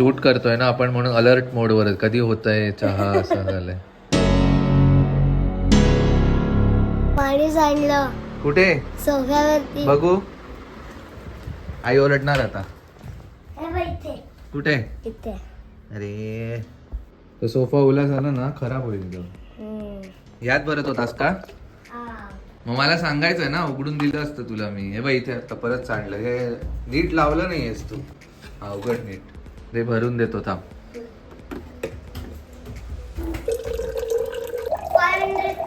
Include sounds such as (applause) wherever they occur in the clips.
Shoot करतोय ना आपण म्हणून अलर्ट मोडवर कधी होतंय चहा असं झालंय. पाणी सांडलं. कुठे? सोफ्यावरती. बघू. आई ओरडणार आता. कुठे? इथे. अरे. तो सोफा ओला झाला ना खराब होईल तो. यात भरत होतास का. मग मला सांगायचंय ना उघडून दिलं असतं तुला मी. हे बघ इथे आता परत सांडलं. हे नीट लावलं नाहीयेस तू. हा उघड नीट. ते भरून देतो थांब.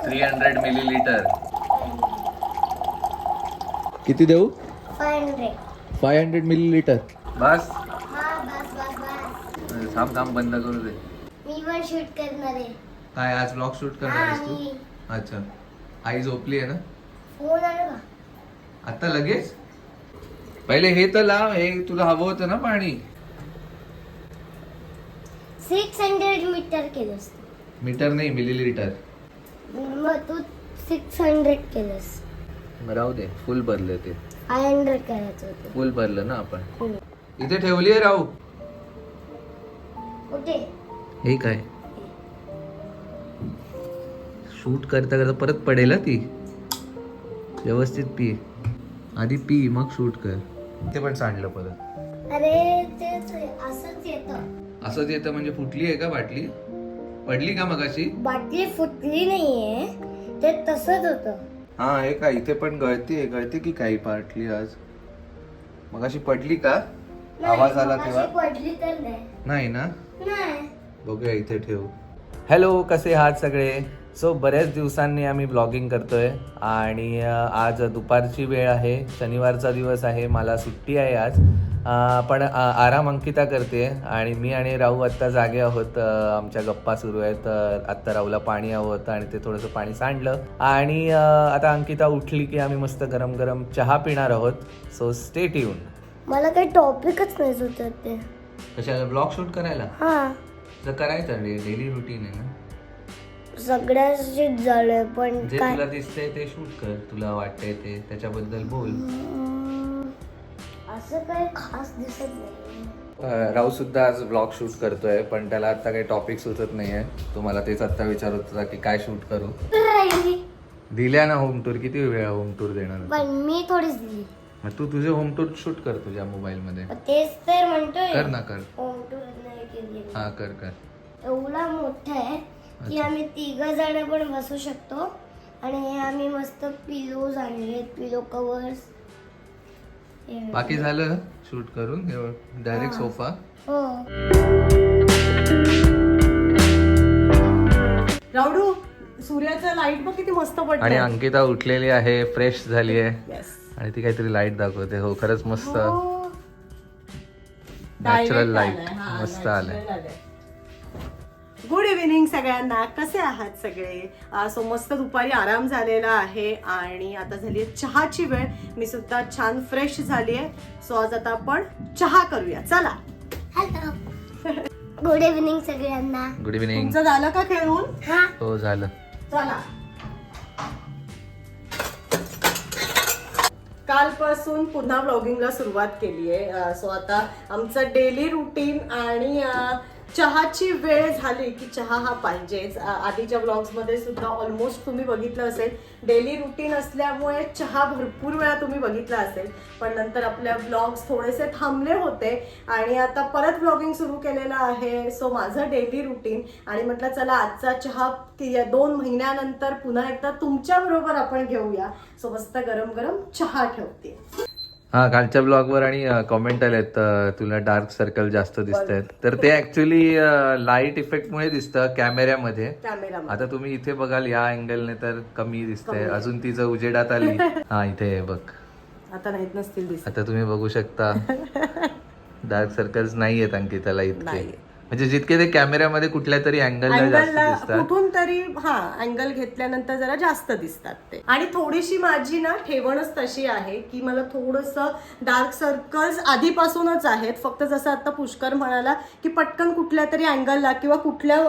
थ्री हंड्रेड मिली लिटर किती देऊ? Five hundred. Five hundred millilitre बस. हा बस बस बस. थांब थांब बंद करू दे. मी पण शूट करणार आहे. काय आज ब्लॉग शूट करणार आहेस तू? अच्छा. आई झोपली आहे ना? फोन आणू का? आता लगेच? पहिले हे तर लाव हे तुला हवं होतं ना पाणी? सिक्स हंड्रेड मीटर केलंस मीटर नाही मिली लिटर मग तू सिक्स हंड्रेड केलंस राहू दे फुल भरले ते. फाय हंड्रेड करायचं होतं. फुल भरलं ना आपण. हम्म. इथे ठेवली आहे राहू. कुठे? हे काय? शूट करता करता परत पडेल हा ती. व्यवस्थित पी. आधी पी मग शूट कर. ते पण सांडलं परत. अरे ते असंच येतं. असंच येतं म्हणजे फुटली आहे का बाटली? पडली का मगाशी? बाटली फुटली नाहीये. ते तसंच होतं. हा हे काय इथे पण गळती आहे. गळती की काही बाटली आज? मगाशी पडली का? आवाज आला तेव्हा? पडली तर नाही. नाही ना? नाही. बघूया इथे ठेवू. हॅलो कसे आहात सगळे? सो बऱ्याच दिवसांनी आम्ही ब्लॉगिंग करतोय आणि अ, आज दुपारची वेळ आहे. शनिवारचा दिवस आहे. मला सुट्टी आहे आज. पण आराम अंकिता करते आणि मी आणि राहू आत्ता जागे आहोत. आमच्या गप्पा सुरू आहेत. आत्ता राहूला पाणी हवं होतं आणि ते थोडंसं पाणी सांडलं. आणि आता अंकिता उठली की आम्ही मस्त गरम गरम चहा पिणार आहोत. सो स्टेट येऊन मला काही टॉपिकच नाही सुचत ते. कशाला? ब्लॉग शूट करायला? हा. तर करायचं डेली रुटीन आहे ना. सगळ्याशीच झालंय पण जे तुला दिसतंय ते शूट कर. तुला वाटतंय ते. त्याच्याबद्दल बोल. असं काही खास दिसत नाही. राहू सुद्धा आज ब्लॉग शूट करतोय पण त्याला आता काही टॉपिक सुचत नाहीये. तुम्हाला तेच आता विचारत होता की काय शूट करू? तर राहिली. दिल्या ना होम टूर किती वेळा होम टूर देणार होता? पण मी थोडीच दिली. मग तू तुझे होम टूर शूट कर तुझ्या मोबाईल मध्ये. तेच तर म्हणतोय. कर ना कर. नाही केली. हा कर कर. एवढा मोठा आहे की. आम्ही तिघ जण पण बसू शकतो. आणि हे आम्ही मस्त पिलोज आणले पिलो कवर्स बाकी झालं शूट करून डायरेक्ट हा. सोफा. हो. रावडू सूर्याचं लाइट बघ किती मस्त आणि पडलं अंकिता उठलेली आहे फ्रेश झाली आहे. येस आणि ती काहीतरी लाइट दाखवते. हो खरंच मस्त. हो. नॅचरल लाइट मस्त आलंय. गुड इव्हिनिंग सगळ्यांना. कसे आहात सगळे? सो मस्त दुपारी आराम झालेला आहे आणि आता झाली आहे चहाची वेळ. मी सुद्धा छान फ्रेश झाली आहे. सो आज आता आपण चहा करूया. चला. हॅलो गुड इव्हनिंग सगळ्यांना. गुड इव्हिनिंग तुमचं झालं का खेळून? हा. हो झालं. चला. कालपासून पुन्हा ब्लॉगिंगला सुरुवात केली आहे सो आता आमचं डेली रुटीन आणि चहाची वेळ झाली की चहा हा पाहिजेच. आधीच्या ब्लॉग्समध्ये सुद्धा ऑलमोस्ट तुम्ही बघितलं असेल डेली रुटीन असल्यामुळे चहा भरपूर वेळा तुम्ही बघितला असेल. पण नंतर आपल्या ब्लॉग्स थोडेसे थांबले होते आणि आता परत ब्लॉगिंग सुरू केलेलं आहे. सो माझं डेली रुटीन आणि म्हटलं चला आजचा चहा ती- दोन महिन्यानंतर पुन्हा एकदा तुमच्या बरोबर आपण घेऊया. सो मस्त गरम गरम चहा ठेवते. हा कालच्या ब्लॉग वर आणि कॉमेंट आलेत तुला डार्क सर्कल जास्त दिसत आहेत तर ते ऍक्च्युली लाइट इफेक्ट मुळे दिसतं कॅमेऱ्यामध्ये आता तुम्ही इथे बघाल या अँगलने तर कमी दिसतंय. अजून तिचं उजेडात आली. (laughs) हा इथे बघ. आता नाहीत नसतील दिसत. आता तुम्ही बघू शकता. डार्क सर्कल्स नाही आहेत अंकिताला इतके. म्हणजे जितके ते कॅमेऱ्यामध्ये कुठल्या तरी अँगलला जास्त अँगलला दिसतात. कुठून तरी हा अँगल घेतल्यानंतर जरा जास्त दिसतात ते. आणि थोडीशी माझी ना ठेवणच तशी आहे की मला थोडस डार्क सर्कल्स आधीपासूनच आहेत. फक्त जसं आता पुष्कर म्हणाला की पटकन कुठल्या तरी अँगलला किंवा कुठल्या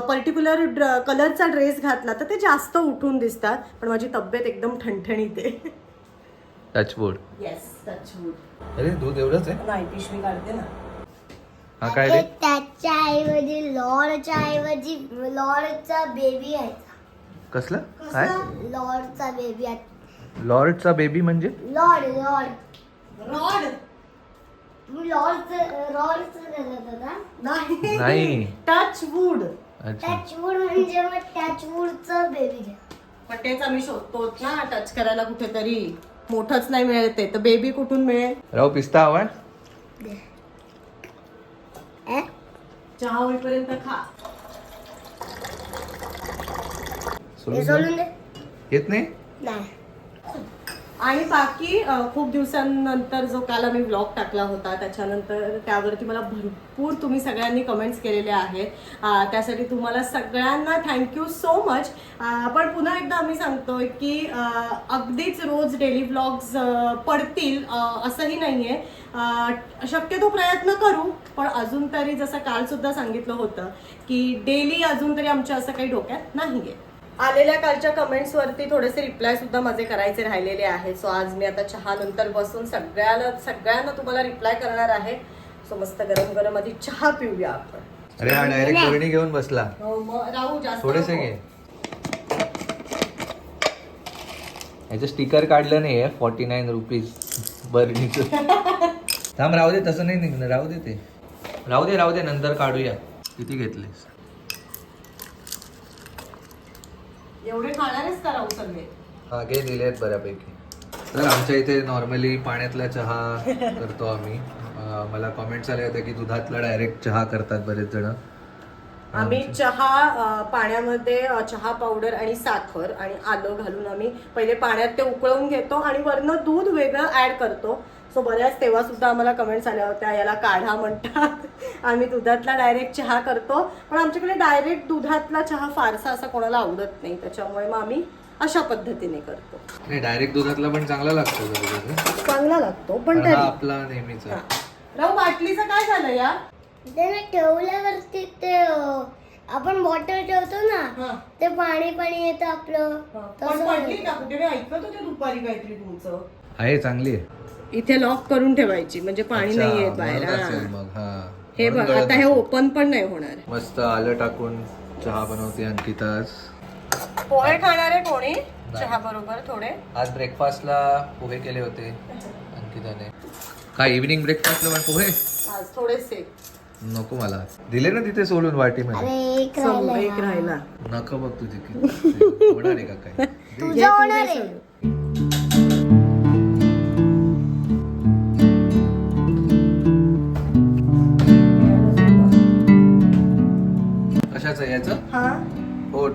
पर्टिक्युलर कलरचा ड्रेस घातला तर ते जास्त उठून दिसतात. पण माझी तब्येत एकदम ठणठणीत आहे. टचबोर्ड येस टचवूड अरे दूध एवढंच आहे? नाही पिशवी काढते ना. हा काय रे? त्याच्या ऐवजी लॉर्डच्या ऐवजी लॉर्डचा बेबी आहे. कसलं? काय? लॉर्डचा बेबी आहे. लॉर्डचा बेबी म्हणजे? Lord lord. रॉड मी लॉर्डचं लॉर्डचं करत होता नाही. नाही. टच वूड अच्छा. टॅचवूड म्हणजे मग टॅचवूडचं बेबी पण तेच आम्ही शोधतोच ना टच करायला कुठेतरी. मोठंच नाही मिळत ते तर बेबी कुठून मिळेल? राहू पिस्ता हवाय चहा होईपर्यंत खा. सोडून दे. येत नाही? नाही. आणि बाकी खूप दिवसांनंतर जो काल आम्ही ब्लॉग टाकला होता त्याच्यानंतर त्यावरती मला भरपूर तुम्ही सगळ्यांनी कमेंट्स केलेले आहेत. त्यासाठी तुम्हाला सगळ्यांना थँक्यू सो मच पण पुन्हा एकदा आम्ही सांगतोय की अगदीच रोज डेली ब्लॉग्स पडतील असंही नाही आहे शक्यतो प्रयत्न करू पण अजून तरी जसं कालसुद्धा सांगितलं होतं की डेली अजून तरी आमच्या असं काही डोक्यात नाही आहे आलेल्या कालच्या कमेंट्स वरती थोडेसे रिप्लाय सुद्धा माझे करायचे राहिलेले आहेत. सो आज मी आता चहा नंतर बसून सगळ्याला सगळ्यांना तुम्हाला रिप्लाय करणार आहे. सो मस्त गरम गरम आधी चहा पिऊया आपण. अरे हा डायरेक्ट कोणी घेऊन बसला. हो, मग राहू जास्त थोडेसे. घे. याचं स्टिकर काढलं नाहीये फॉर्टी नाईन रुपीज बरणीचं थांब राहू दे तसं नाही निघणं राहू दे ते. राहू दे राहू दे नंतर काढूया. किती घेतलेस? एवढे खाणारेच का राहू सगळे हा घे दिलेत बऱ्यापैकी. तर आमच्या इथे नॉर्मली पाण्यातला चहा करतो आम्ही. अं, मला कमेंट्स आले होते की दुधातला डायरेक्ट चहा करतात बरेच जण. आम्ही चहा अ, पाण्यामध्ये अ, चहा पावडर आणि साखर आणि आलं घालून आम्ही पहिले पाण्यात ते उकळवून घेतो आणि वरनं दूध वेगळं ऍड करतो. सो बऱ्याच तेव्हा सुद्धा आम्हाला कमेंट्स आल्या होत्या याला काढा म्हणतात. आम्ही दुधातला डायरेक्ट चहा करतो. पण आमच्याकडे डायरेक्ट दुधातला चहा फारसा असा कोणाला आवडत नाही. त्याच्यामुळे मग आम्ही अशा पद्धतीने करतो. नाही डायरेक्ट दुधातला पण चांगला लागतो. चांगला लागतो पण आपला नेहमीचा राहू बाटलीचं काय झालं या? ठेवल्यावरती ते आपण बॉटल ठेवतो ना. ते पाणी पाणी येतं आपलं. ऐकत होते. दुपारी काहीतरी तुमचं. आहे चांगली आहे. इथे लॉक करून ठेवायची म्हणजे पाणी अच्छा, नाही येत बाहेर. म्हणून हा. मग हा. हे म्हणून बघ गळत आता हे असेल. ओपन पण नाही होणार. मस्त आलं टाकून चहा बनवते अंकिता आज. पोहे खाणार आहे कोणी चहा बरोबर थोडे. आज ब्रेकफास्टला पोहे केले होते अंकिताने. काय इव्हिनिंग ब्रेकफास्टला पण पोहे? आज थोडेसे. नको मला. दिले ना तिथे सोडून वाटीमध्ये? एक राहिलंय एक राहिला. नको बघ तुझी किती होणार आहे का काय? (laughs) तुझं होणार आहे.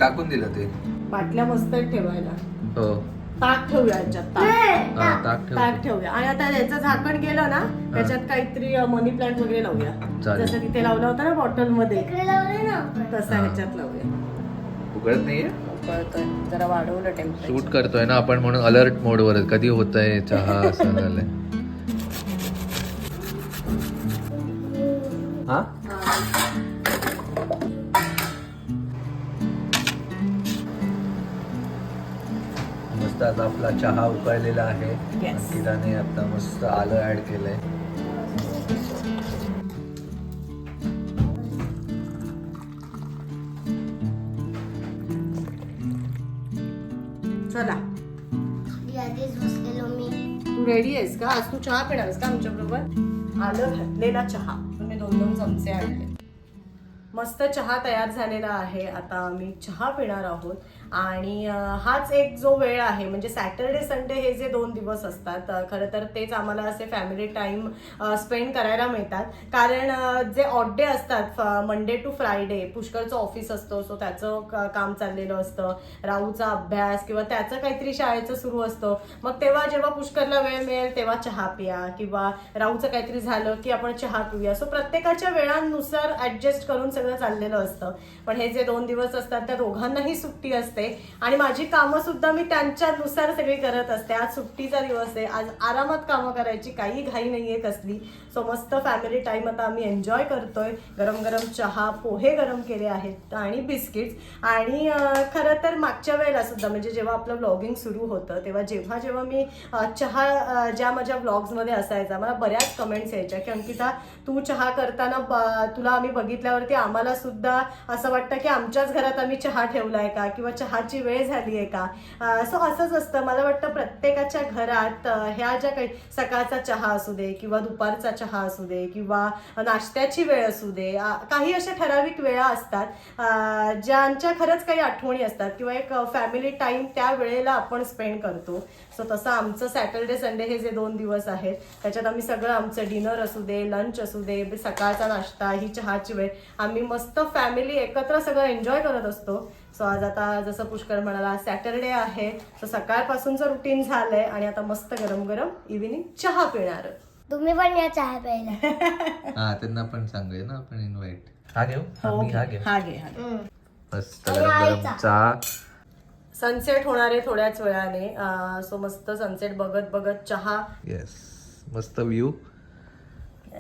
टाकून दिलं ते. बाटल्या मस्त आहेत ठेवायला. हो. ताक ठेवूया याच्यात ताक. हा ताक. ठेव ताक ठेवूया. आणि आता याचं झाकण गेलं ना त्याच्यात काहीतरी मनी प्लांट वगैरे लावूया. चालेल. जसं तिथे लावला होता ना बॉटलमध्ये. तसं हा. ह्याच्यात लावूया. उघडत नाहीये? कळतंय जरा वाढवलं टेम्परेचर शूट करतोय ना आपण म्हणून अलर्ट मोडवर कधी होत आहे चहा (laughs) असं झालंय. हा? मस्त आता आपला चहा उकळलेला आहे. Yes. अंकिताने आता मस्त आलं ऍड केलंय. चला. मी बसलेलो मी तू रेडी आहेस का? आज तू चहा पिणार आहेस का आमच्या बरोबर आलं घातलेला चहा. तुम्ही दोन दोन चमचे आणले. मस्त चहा तयार झालेला आहे. आता आम्ही चहा पिणार आहोत. आणि हाच एक जो वेळ आहे म्हणजे सॅटर्डे संडे हे जे दोन दिवस असतात खरं तर तेच आम्हाला असे फॅमिली टाईम स्पेंड करायला मिळतात. कारण जे ऑड डे असतात मंडे टू फ्रायडे पुष्कळचं ऑफिस असतं सो त्याचं काम चाललेलं असतं. राहूचा अभ्यास किंवा त्याचं काहीतरी शाळेचं सुरू असतं. मग तेव्हा जेव्हा पुष्करला वेळ मिळेल तेव्हा चहा पिया किंवा राहूचं काहीतरी झालं की आपण चहा पिऊया. सो प्रत्येकाच्या वेळांनुसार ऍडजस्ट करून सगळं चाललेलं असतं. पण हे जे दोन दिवस असतात त्या दोघांनाही सुट्टी असते. आणि माझी कामं सुद्धा मी त्यांच्यानुसार सगळी करत असते. आज सुट्टीचा दिवस आहे. आज आरामात कामं करायची काही घाई नाहीये कसली. सो मस्त फॅमिली टाइम आता आम्ही एन्जॉय करतोय. गरम गरम चहा पोहे गरम केले आहेत आणि बिस्किट्स आणि खरं तर मागच्या वेळेला सुद्धा म्हणजे जेव्हा आपलं ब्लॉगिंग सुरू होतं तेव्हा जेव्हा जेव्हा मी चहा ज्या माझ्या ब्लॉग्समध्ये असायचा मला बऱ्याच कमेंट्स यायच्या की अंकिता तू चहा करताना तुला आम्ही बघितल्यावरती आम्हाला सुद्धा असं वाटतं की आमच्याच घरात आम्ही चहा ठेवला आहे का? किंवा चहाची वेळ झाली आहे का सो असंच असतं. मला वाटतं प्रत्येकाच्या घरात ह्या ज्या काही सकाळचा चहा असू दे किंवा दुपारचा चहा असू दे किंवा नाश्त्याची वेळ असू दे काही अशा ठराविक वेळा असतात. ज्यांच्या खरंच काही आठवणी असतात किंवा एक फॅमिली टाईम त्या वेळेला आपण स्पेंड करतो. सो तसं आमचं सॅटर्डे संडे हे जे दोन दिवस आहेत त्याच्यात आम्ही सगळं आमचं डिनर असू दे लंच असू दे सकाळचा नाश्ता ही चहाची वेळ आम्ही मस्त फॅमिली एकत्र सगळं एन्जॉय करत असतो. सो आज आता जसं पुष्कर म्हणाला सॅटरडे आहे. तर सकाळपासूनचं रुटीन झालंय आणि आता मस्त गरम गरम इव्हिनिंग चहा पिणार. तुम्ही पण या चहा प्यायला. (laughs) हा त्यांना पण सांगूया ना आपण इन्व्हाइट हा घेऊ? हा मी हा घेऊ. हा घे हा घे. हम्म. मस्त गरम गरम चहा. सनसेट होणार आहे थोड्याच वेळाने. सो मस्त सनसेट बघत बघत चहा. येस मस्त व्ह्यू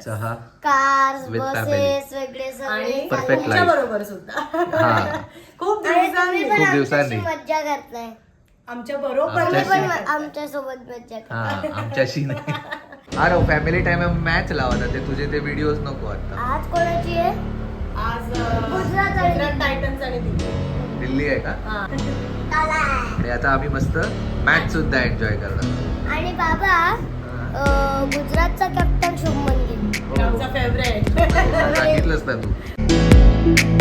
चहा कार्स With बसेस वेगळे सगळे आणि Perfect तुमच्या life. बरोबर सुद्धा. हा. (laughs) खूप आणि दिवसांनी. तुम्ही पण खूप दिवसांनी. आमच्याशी मज्जा करताय. आमच्या बरोबर तुम्ही आमच्याशी. पण आमच्यासोबत मज्जा करताय. हा आमच्याशी नाही. (laughs) अरे फॅमिली टाइम मॅच लावा ते तुझे ते व्हिडिओज नको आता आज कोणाची आहे? आज अं, गुजरात आणि गुजरात टायटन्स आणि दिल्ली. दिल्ली आहे का? हा. चला. आणि आता आम्ही मस्त मॅच सुद्धा एन्जॉय करणार. आणि बाबा अं, गुजरातचा कॅप्टन शुभमन गिल आमचा फेवरेट सांगितलंच ना तू